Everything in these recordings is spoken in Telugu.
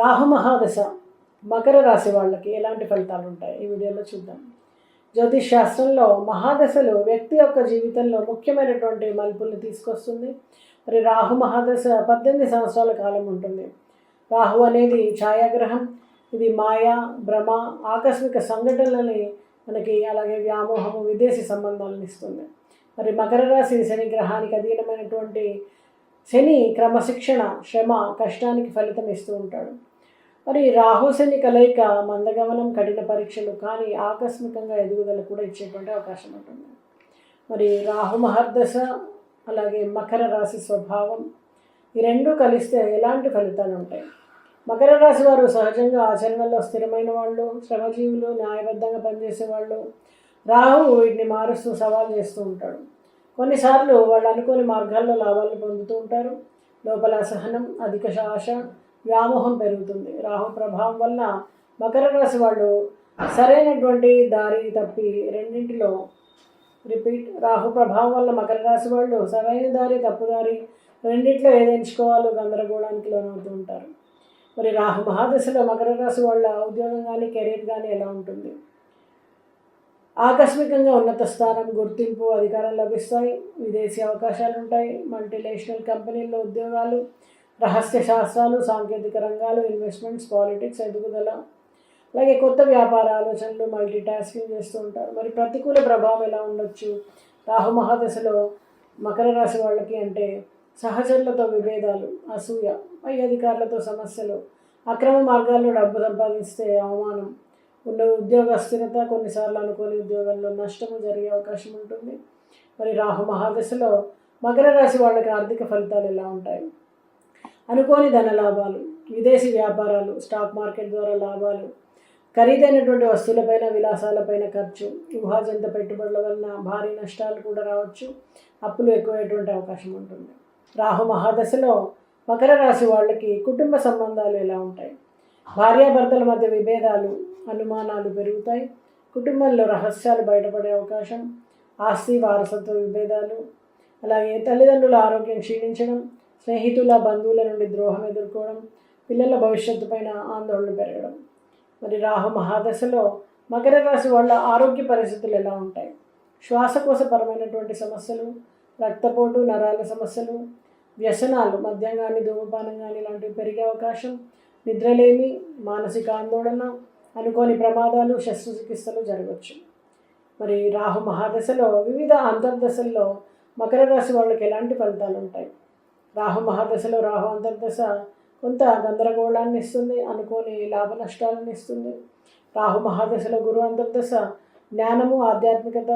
రాహు మహాదశ మకర రాశి వాళ్ళకి ఎలాంటి ఫలితాలు ఉంటాయి? ఈ వీడియోలో చూద్దాం. జ్యోతిష్ శాస్త్రంలో మహాదశలు వ్యక్తి యొక్క జీవితంలో ముఖ్యమైనటువంటి మలుపుల్ని తీసుకొస్తుంది. మరి రాహు మహాదశ పద్దెనిమిది సంవత్సరాల కాలం ఉంటుంది. రాహు అనేది ఛాయాగ్రహం. ఇది మాయా భ్రమ ఆకస్మిక సంఘటనలని మనకి అలాగే వ్యామోహము విదేశీ సంబంధాలను ఇస్తుంది. మరి మకర రాశి శని గ్రహానికి అధీనమైనటువంటి శని క్రమశిక్షణ శ్రమ కష్టానికి ఫలితం ఇస్తూ ఉంటాడు. మరి రాహు శని కలయిక మందగమనం కఠిన పరీక్షలు కానీ ఆకస్మికంగా ఎదుగుదల కూడా ఇచ్చేటువంటి అవకాశం ఉంటుంది. మరి రాహు మహర్దశ అలాగే మకర రాశి స్వభావం ఈ రెండు కలిస్తే ఎలాంటి ఫలితాలు ఉంటాయి? మకర రాశి వారు సహజంగా ఆచరణలో స్థిరమైన వాళ్ళు శ్రమజీవులు న్యాయబద్ధంగా పనిచేసే వాళ్ళు. రాహు వీటిని మారుస్తూ సవాల్ చేస్తూ ఉంటాడు. కొన్నిసార్లు వాళ్ళు అనుకోని మార్గాల్లో లాభాలను పొందుతూ ఉంటారు. లోపల అసహనం అధిక ఆశ వ్యామోహం పెరుగుతుంది. రాహు ప్రభావం వల్ల మకర రాశి వాళ్ళు సరైనటువంటి దారి తప్పి రెండింటిలో రిపీట్. రాహు ప్రభావం వల్ల మకర రాశి వాళ్ళు సరైన దారి తప్పుదారి రెండిట్లో ఏది ఎంచుకోవాలో గందరగోళానికి లోనవుతూ ఉంటారు. మరి రాహు మహాదశలో మకర రాశి వాళ్ళ ఉద్యోగం కానీ కెరీర్ కానీ ఎలా ఉంటుంది? ఆకస్మికంగా ఉన్నత స్థానం గుర్తింపు అధికారం లభిస్తాయి. విదేశీ అవకాశాలు ఉంటాయి. మల్టీనేషనల్ కంపెనీల్లో ఉద్యోగాలు రహస్య శాస్త్రాలు సాంకేతిక రంగాలు ఇన్వెస్ట్మెంట్స్ పాలిటిక్స్ ఎదుగుదల అలాగే కొత్త వ్యాపార ఆలోచనలు మల్టీ టాస్కింగ్ చేస్తూ ఉంటారు. మరి ప్రతికూల ప్రభావం ఎలా ఉండొచ్చు? రాహు మహాదశలో మకర రాశి వాళ్ళకి అంటే సహచరులతో విభేదాలు అసూయ పై అధికారులతో సమస్యలు అక్రమ మార్గాల్లో డబ్బు సంపాదిస్తే అవమానం ఉన్న ఉద్యోగ స్థిరత కొన్నిసార్లు అనుకోని ఉద్యోగంలో నష్టము జరిగే అవకాశం ఉంటుంది. మరి రాహు మహాదశలో మకర రాశి వాళ్ళకి ఆర్థిక ఫలితాలు ఎలా ఉంటాయి? అనుకోని ధన లాభాలు విదేశీ వ్యాపారాలు స్టాక్ మార్కెట్ ద్వారా లాభాలు ఖరీదైనటువంటి వస్తువులపైన విలాసాలపైన ఖర్చు ఊహాజంత పెట్టుబడుల వలన భారీ నష్టాలు కూడా రావచ్చు. అప్పులు ఎక్కువయ్యేటువంటి అవకాశం ఉంటుంది. రాహు మహాదశలో మకర రాశి వాళ్ళకి కుటుంబ సంబంధాలు ఎలా ఉంటాయి? భార్యాభర్తల మధ్య విభేదాలు అనుమానాలు పెరుగుతాయి. కుటుంబంలో రహస్యాలు బయటపడే అవకాశం ఆస్తి వారసత్వ విభేదాలు. అలాగే తల్లిదండ్రుల ఆరోగ్యం క్షీణించడం స్నేహితుల బంధువుల నుండి ద్రోహం ఎదుర్కోవడం పిల్లల భవిష్యత్తు పైన ఆందోళన పెరగడం. మరి రాహు మహాదశలో మకర రాశి వాళ్ళ ఆరోగ్య పరిస్థితులు ఎలా ఉంటాయి? శ్వాసకోశపరమైనటువంటి సమస్యలు రక్తపోటు నరాల సమస్యలు వ్యసనాలు మద్యం కానీ ధూమపానం కానీ ఇలాంటివి పెరిగే అవకాశం నిద్రలేమి మానసిక ఆందోళన అనుకోని ప్రమాదాలు శస్త్రచికిత్సలు జరగవచ్చు మరి రాహు మహాదశలో వివిధ అంతర్దశల్లో మకర రాశి వాళ్ళకి ఎలాంటి ఫలితాలు ఉంటాయి? రాహు మహాదశలో రాహు అంతర్దశ కొంత గందరగోళాన్ని ఇస్తుంది అనుకోని లాభ నష్టాలను ఇస్తుంది. రాహు మహాదశలో గురు అంతర్దశ జ్ఞానము ఆధ్యాత్మికత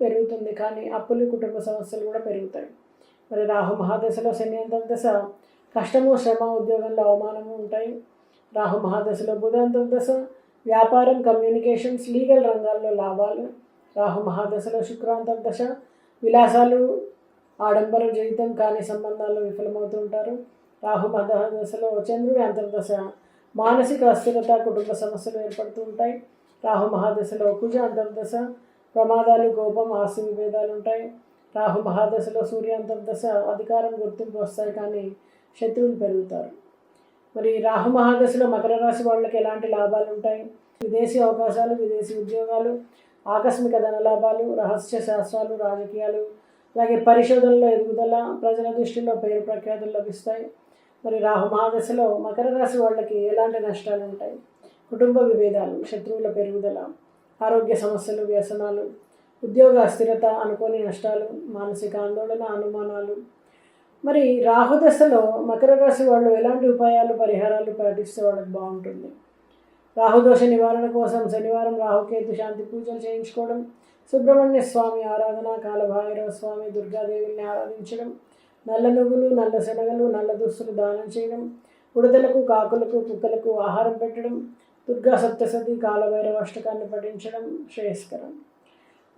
పెరుగుతుంది కానీ అప్పులు కుటుంబ సమస్యలు కూడా పెరుగుతాయి. మరి రాహు మహాదశలో శని అంతర్దశ కష్టము శ్రమ ఉద్యోగంలో అవమానము ఉంటాయి. రాహు మహాదశలో బుధ దశ వ్యాపారం కమ్యూనికేషన్స్ లీగల్ రంగాల్లో లాభాలు. రాహు మహాదశలో శుక్ర దశ విలాసాలు ఆడంబర జీవితం కాని సంబంధాల్లో విఫలమవుతుంటారు రాహు మహాదశలో చంద్రుడి అంతర్దశ మానసిక అస్థిరత కుటుంబ సమస్యలు ఏర్పడుతూ ఉంటాయి. రాహు మహాదశలో కుజ అంతర్దశ ప్రమాదాలు కోపం ఆస్తి విభేదాలు ఉంటాయి. రాహు మహాదశలో సూర్య అంతర్దశ అధికారం గుర్తింపు వస్తాయి కానీ శత్రువులు పెరుగుతారు. మరి రాహు మహాదశలో మకర రాశి వాళ్ళకి ఎలాంటి లాభాలు ఉంటాయి? విదేశీ అవకాశాలు విదేశీ ఉద్యోగాలు ఆకస్మిక ధన లాభాలు రహస్య శాస్త్రాలు రాజకీయాలు అలాగే పరిశోధనలో ఎదుగుదల ప్రజల దృష్టిలో పేరు ప్రఖ్యాతులు లభిస్తాయి. మరి రాహు మహాదశలో మకర రాశి వాళ్ళకి ఎలాంటి నష్టాలు ఉంటాయి? కుటుంబ విభేదాలు శత్రువుల పెరుగుదల ఆరోగ్య సమస్యలు వ్యసనాలు ఉద్యోగ అస్థిరత అనుకోని నష్టాలు మానసిక ఆందోళన అనుమానాలు మరి రాహుదశలో మకర రాశి వాళ్ళు ఎలాంటి ఉపాయాలు పరిహారాలు పాటిస్తే వాళ్ళకి బాగుంటుంది? రాహుదోష నివారణ కోసం శనివారం రాహుకేతు శాంతి పూజలు చేయించుకోవడం సుబ్రహ్మణ్య స్వామి ఆరాధన కాలభైరవ స్వామి దుర్గాదేవిని ఆరాధించడం నల్ల నువ్వులు నల్ల శనగలు నల్ల దుస్తులు దానం చేయడం ఉడతలకు కాకులకు కుక్కలకు ఆహారం పెట్టడం దుర్గా సప్తసతి కాలభైరవ అష్టకాన్ని పఠించడం శ్రేయస్కరం.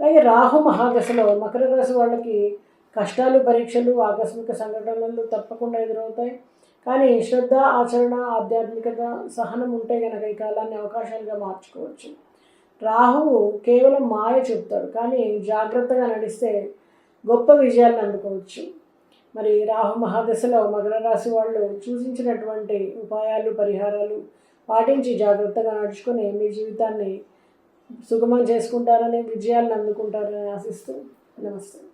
అలాగే రాహు మహాదశలో మకర రాశి వాళ్ళకి కష్టాలు పరీక్షలు ఆకస్మిక సంఘటనలు తప్పకుండా ఎదురవుతాయి. కానీ శ్రద్ధ ఆచరణ ఆధ్యాత్మికత సహనం ఉంటే కనుక ఈ కాలాన్ని అవకాశాలుగా మార్చుకోవచ్చు. రాహువు కేవలం మాయ చెప్తాడు కానీ జాగ్రత్తగా నడిస్తే గొప్ప విజయాలను అందుకోవచ్చు. మరి రాహు మహాదశలో మకర రాశి వాళ్ళు సూచించినటువంటి ఉపాయాలు పరిహారాలు పాటించి జాగ్రత్తగా నడుచుకొని మీ జీవితాన్ని సుగమం చేసుకుంటారని విజయాలను అందుకుంటారని ఆశిస్తూ నమస్తే.